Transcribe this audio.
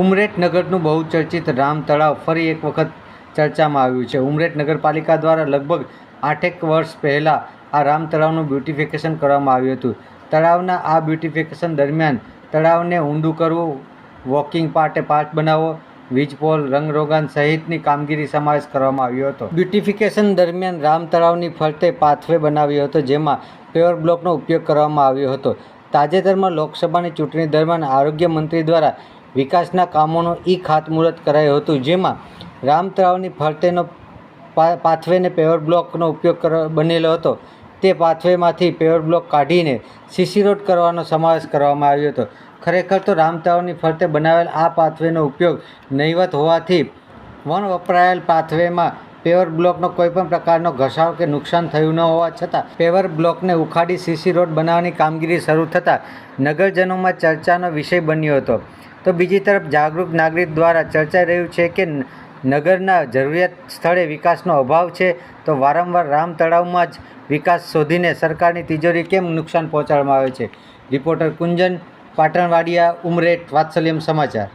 ઉમરેઠ નગરનું બહુચર્ચિત રામ તળાવ ફરી એક વખત ચર્ચામાં આવ્યું છે. ઉમરેઠ નગરપાલિકા દ્વારા લગભગ આઠેક વર્ષ પહેલાં આ રામ તળાવનું બ્યુટિફિકેશન કરવામાં આવ્યું હતું. તળાવના આ બ્યુટિફિકેશન દરમિયાન તળાવને ઊંડું કરવું, વોકિંગ પાર્ટે પાર્ટ બનાવવો વીજપોલ રંગરોગાન સહિતની કામગીરી સમાવેશ કરવામાં આવ્યો હતો. બ્યુટિફિકેશન દરમિયાન રામ તળાવની ફરતે પાથવે બનાવ્યો હતો, જેમાં પેવર બ્લોકનો ઉપયોગ કરવામાં આવ્યો હતો. તાજેતરમાં લોકસભાની ચૂંટણી દરમિયાન આરોગ્ય મંત્રી દ્વારા વિકાસના કામોનું ઈ ખાતમુહૂર્ત કરાયું હતું, જેમાં રામતરાવની ફરતેનો પાથવેને પેવર બ્લોકનો ઉપયોગ કર, બનેલો હતો. તે પાથવેમાંથી પેવર બ્લોક કાઢીને સીસી રોડ કરવાનો સમાવેશ કરવામાં આવ્યો હતો. ખરેખર તો રામતળાવની ફરતે બનાવેલ આ પાથવેનો ઉપયોગ નહીવત હોવાથી વન વપરાયેલ પાથવેમાં પેવર બ્લોકનો કોઈપણ પ્રકારનો ઘસાવ કે નુકસાન થયું ન હોવા છતાં પેવર બ્લોકને ઉખાડી સીસી રોડ બનાવવાની કામગીરી શરૂ થતાં નગરજનોમાં ચર્ચાનો વિષય બન્યો હતો. તો બીજી તરફ જાગૃત નાગરિક દ્વારા ચર્ચાઈ રહ્યું છે કે નગરના જરૂરિયાત સ્થળે વિકાસનો અભાવ છે, તો વારંવાર રામ તળાવમાં જ વિકાસ શોધીને સરકારની તિજોરી કેમ નુકસાન પહોંચાડવામાં આવે છે? રિપોર્ટર કુંજન પાટણવાડિયા, ઉમરેઠ, વાત્સલ્યમ સમાચાર.